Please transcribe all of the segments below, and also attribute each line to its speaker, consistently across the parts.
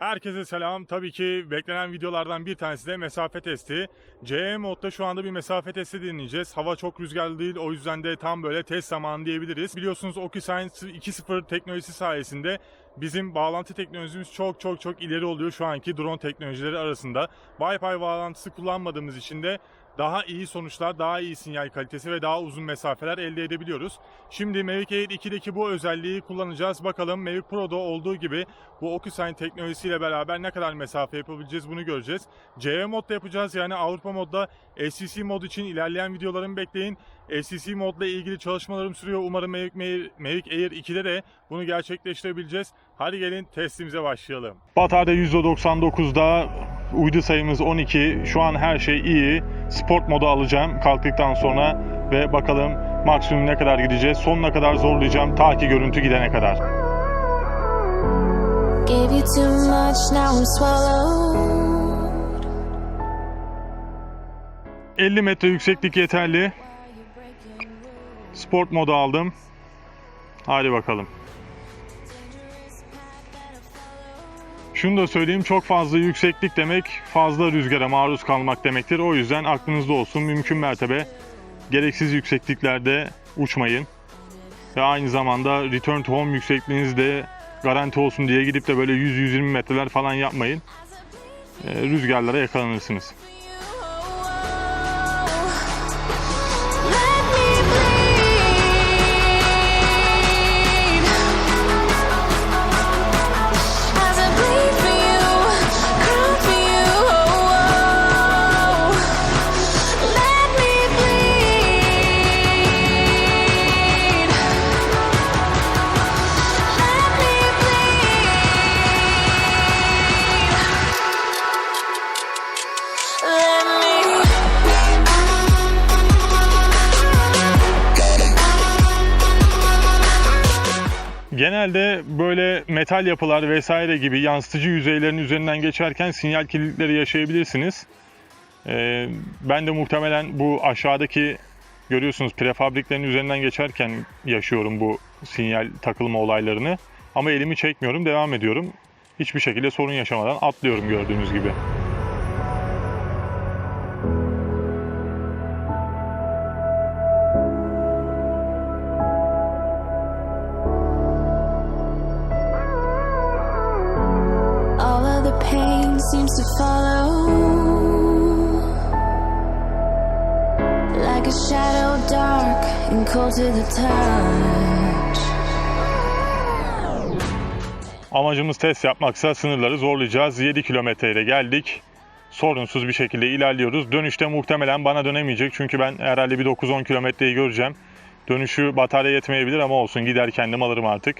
Speaker 1: Herkese selam. Tabii ki beklenen videolardan bir tanesi de mesafe testi. CE modda şu anda bir mesafe testi dinleyeceğiz. Hava çok rüzgarlı değil o yüzden de tam böyle test zamanı diyebiliriz. Biliyorsunuz OcuScience 2.0 teknolojisi sayesinde bizim bağlantı teknolojimiz çok çok çok ileri oluyor şu anki drone teknolojileri arasında. Wi-Fi bağlantısı kullanmadığımız için de daha iyi sonuçlar, daha iyi sinyal kalitesi ve daha uzun mesafeler elde edebiliyoruz. Şimdi Mavic Air 2'deki bu özelliği kullanacağız. Bakalım Mavic Pro'da olduğu gibi bu OcuSign teknolojisiyle beraber ne kadar mesafe yapabileceğiz bunu göreceğiz. CE modda yapacağız yani Avrupa modda SCC mod için ilerleyen videolarımı bekleyin. SCC modla ilgili çalışmalarım sürüyor. Umarım Mavic Mavic Air 2'de de bunu gerçekleştirebileceğiz. Hadi gelin testimize başlayalım. Batarya %99'da uydu sayımız 12. Şu an her şey iyi. Sport modu alacağım kalktıktan sonra ve bakalım maksimum ne kadar gideceğiz. Sonuna kadar zorlayacağım ta ki görüntü gidene kadar.
Speaker 2: Gave you too much, now I'm swallowed.
Speaker 1: 50 metre yükseklik yeterli. Sport modu aldım. Hadi bakalım. Şunu da söyleyeyim çok fazla yükseklik demek fazla rüzgara maruz kalmak demektir. O yüzden aklınızda olsun mümkün mertebe gereksiz yüksekliklerde uçmayın. Ve aynı zamanda return to home yüksekliğiniz de garanti olsun diye gidip de böyle 100-120 metreler falan yapmayın. Ee, rüzgarlara yakalanırsınız. Genelde böyle metal yapılar vesaire gibi yansıtıcı yüzeylerin üzerinden geçerken sinyal kirlilikleri yaşayabilirsiniz. Ee, ben de muhtemelen bu aşağıdaki görüyorsunuz prefabriklerin üzerinden geçerken yaşıyorum bu sinyal takılma olaylarını. Ama elimi çekmiyorum, devam ediyorum. Hiçbir şekilde sorun yaşamadan atlıyorum gördüğünüz gibi.
Speaker 2: Seems to follow like a shadow, dark and cold to the touch.
Speaker 1: Amacımız test yapmaksa sınırları zorlayacağız. 7 kilometreyle geldik. Sorunsuz bir şekilde ilerliyoruz. Dönüşte muhtemelen bana dönemeyecek. Çünkü ben herhalde bir 9-10 kilometreyi göreceğim. Dönüşü batarya yetmeyebilir ama olsun gider kendim alırım artık.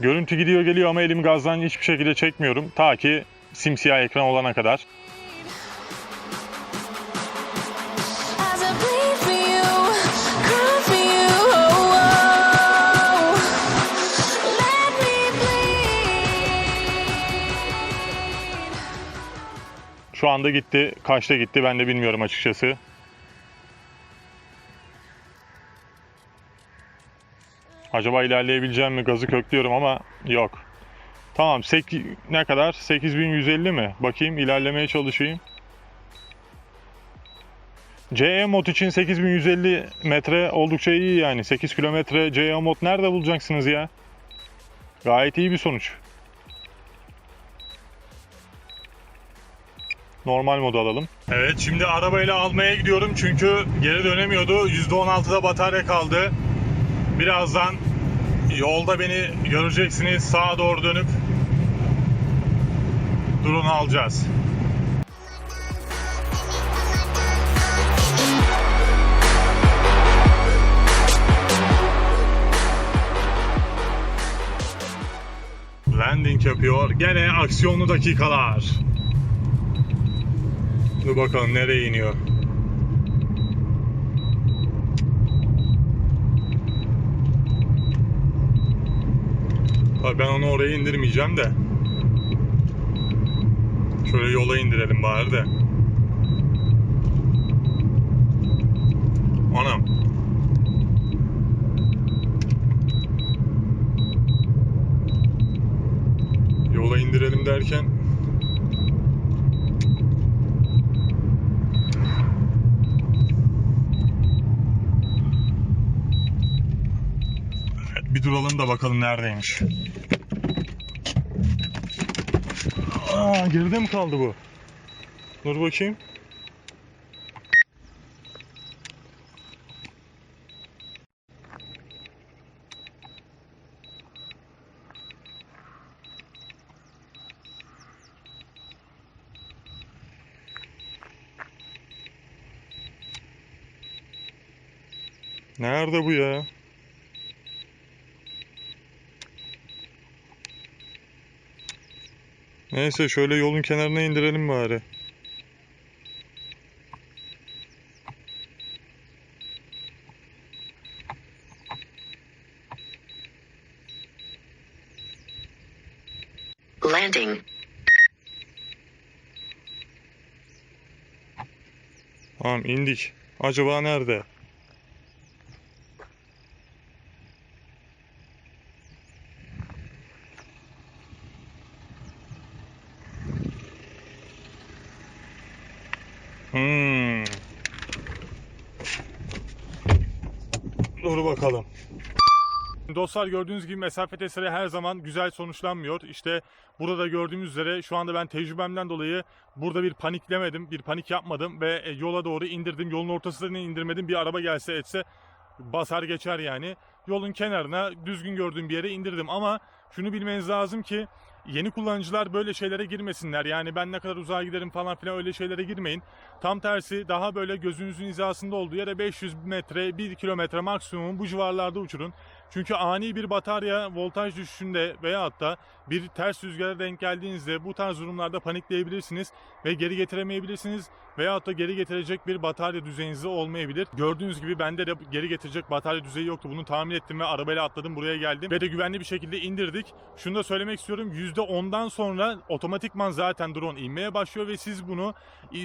Speaker 1: Görüntü gidiyor geliyor ama elimi gazdan hiçbir şekilde çekmiyorum. Ta ki simsiyah ekran olana kadar.
Speaker 2: Me bleed.
Speaker 1: Şu anda gitti. Kaçta gitti ben de bilmiyorum açıkçası. Acaba ilerleyebileceğim mi? Gazı köklüyorum ama yok. Tamam. sek- ne kadar? 8150 mi? Bakayım ilerlemeye çalışayım. CE mod için 8150 metre oldukça iyi yani. 8 kilometre CE mod nerede bulacaksınız ya? Gayet iyi bir sonuç. Normal modu alalım. Evet şimdi arabayla almaya gidiyorum çünkü geri dönemiyordu. %16'da batarya kaldı. Birazdan yolda beni göreceksiniz. Sağa doğru dönüp drone'u alacağız. Landing yapıyor. Gene aksiyonlu dakikalar. Dur bakalım nereye iniyor. Bak ben onu oraya indirmeyeceğim de. Şöyle yola indirelim bari de. Anam. Yola indirelim derken bir duralım da bakalım neredeymiş. Geride mi kaldı bu? Dur bakayım. Nerede bu ya? Neyse şöyle yolun kenarına indirelim bari.
Speaker 3: Landing.
Speaker 1: Tamam indik. Acaba nerede? Dur bakalım. Dostlar gördüğünüz gibi mesafe testleri her zaman güzel sonuçlanmıyor. İşte burada gördüğümüz üzere şu anda ben tecrübemden dolayı burada bir paniklemedim, bir panik yapmadım ve e, yola doğru indirdim. Yolun ortasına indirmedim. Bir araba gelse etse basar geçer yani. Yolun kenarına düzgün gördüğüm bir yere indirdim ama şunu bilmeniz lazım ki yeni kullanıcılar böyle şeylere girmesinler. Yani ben ne kadar uzağa giderim falan filan öyle şeylere girmeyin. Tam tersi daha böyle gözünüzün hizasında olduğu yere 500 metre, 1 kilometre maksimum bu civarlarda uçurun. Çünkü ani bir batarya voltaj düşüşünde veya hatta bir ters rüzgara denk geldiğinizde bu tarz durumlarda panikleyebilirsiniz ve geri getiremeyebilirsiniz veya da geri getirecek bir batarya düzeyinizde olmayabilir. Gördüğünüz gibi bende de geri getirecek batarya düzeyi yoktu. Bunu tahmin ettim ve arabayla atladım buraya geldim ve de güvenli bir şekilde indirdik. Şunu da söylemek istiyorum. %10'dan sonra otomatikman zaten drone inmeye başlıyor ve siz bunu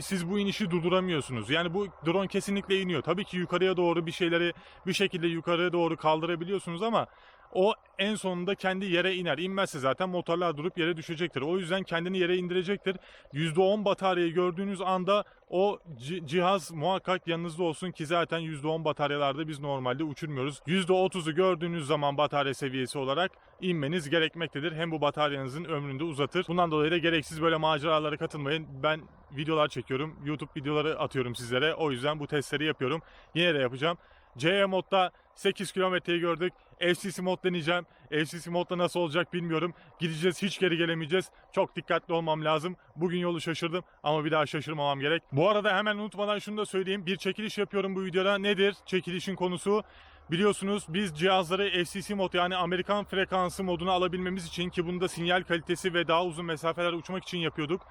Speaker 1: siz bu inişi durduramıyorsunuz. Yani bu drone kesinlikle iniyor. Tabii ki yukarıya doğru bir şeyleri bir şekilde yukarıya doğru kaldırabiliyorsunuz ama o en sonunda kendi yere iner. İnmezse zaten motorlar durup yere düşecektir. O yüzden kendini yere indirecektir. %10 bataryayı gördüğünüz anda o ci- cihaz muhakkak yanınızda olsun ki zaten %10 bataryalarda biz normalde uçurmuyoruz. %30'u gördüğünüz zaman batarya seviyesi olarak inmeniz gerekmektedir. Hem bu bataryanızın ömrünü de uzatır. Bundan dolayı da gereksiz böyle maceralara katılmayın. Ben videolar çekiyorum. YouTube videoları atıyorum sizlere. O yüzden bu testleri yapıyorum. Yine de yapacağım. CE modda 8 kilometreyi gördük. FCC mod deneyeceğim. FCC modda nasıl olacak bilmiyorum. Gideceğiz hiç geri gelemeyeceğiz. Çok dikkatli olmam lazım. Bugün yolu şaşırdım ama bir daha şaşırmamam gerek. Bu arada hemen unutmadan şunu da söyleyeyim. Bir çekiliş yapıyorum bu videoda. Nedir çekilişin konusu? Biliyorsunuz biz cihazları FCC mod yani Amerikan frekansı moduna alabilmemiz için ki bunda sinyal kalitesi ve daha uzun mesafeler uçmak için yapıyorduk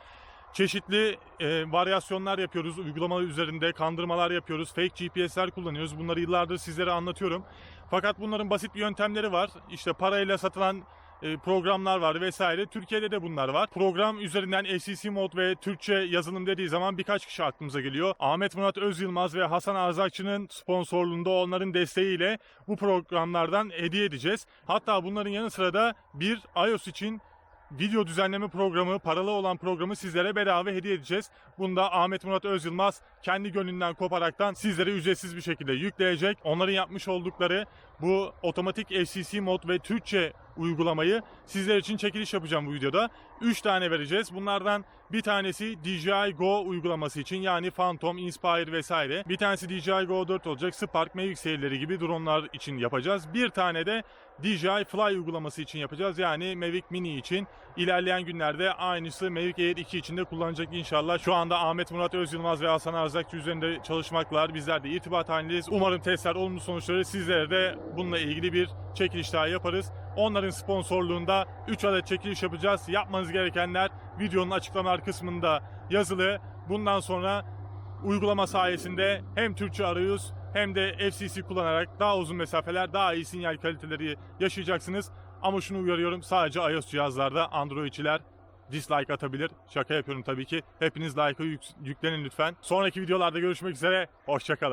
Speaker 1: çeşitli e, varyasyonlar yapıyoruz. Uygulama üzerinde kandırmalar yapıyoruz. Fake GPS'ler kullanıyoruz. Bunları yıllardır sizlere anlatıyorum. Fakat bunların basit bir yöntemleri var. İşte parayla satılan e, programlar var vesaire. Türkiye'de de bunlar var. Program üzerinden SEC mod ve Türkçe yazılım dediği zaman birkaç kişi aklımıza geliyor. Ahmet Murat Özyılmaz ve Hasan Arzakçı'nın sponsorluğunda onların desteğiyle bu programlardan hediye edeceğiz. Hatta bunların yanı sıra da bir iOS için video düzenleme programı, paralı olan programı sizlere bedava hediye edeceğiz. Bunu da Ahmet Murat Özyılmaz kendi gönlünden koparaktan sizlere ücretsiz bir şekilde yükleyecek. Onların yapmış oldukları bu otomatik FCC mod ve Türkçe uygulamayı sizler için çekiliş yapacağım bu videoda. 3 tane vereceğiz. Bunlardan bir tanesi DJI Go uygulaması için yani Phantom, Inspire vesaire. Bir tanesi DJI Go 4 olacak. Spark Mavic serileri gibi dronlar için yapacağız. Bir tane de DJI Fly uygulaması için yapacağız. Yani Mavic Mini için. İlerleyen günlerde aynısı Mavic Air 2 için de kullanacak inşallah. Şu anda Ahmet Murat Özyılmaz ve Hasan Arzakçı üzerinde çalışmaklar. Bizler de irtibat halindeyiz. Umarım testler olumlu sonuçları sizlere de bununla ilgili bir çekiliş daha yaparız. Onların sponsorluğunda 3 adet çekiliş yapacağız. Yapmanız gerekenler videonun açıklamalar kısmında yazılı. Bundan sonra uygulama sayesinde hem Türkçe arayüz hem de FCC kullanarak daha uzun mesafeler, daha iyi sinyal kaliteleri yaşayacaksınız. Ama şunu uyarıyorum sadece iOS cihazlarda Androidçiler dislike atabilir. Şaka yapıyorum tabii ki. Hepiniz like'ı yük- yüklenin lütfen. Sonraki videolarda görüşmek üzere. Hoşçakalın.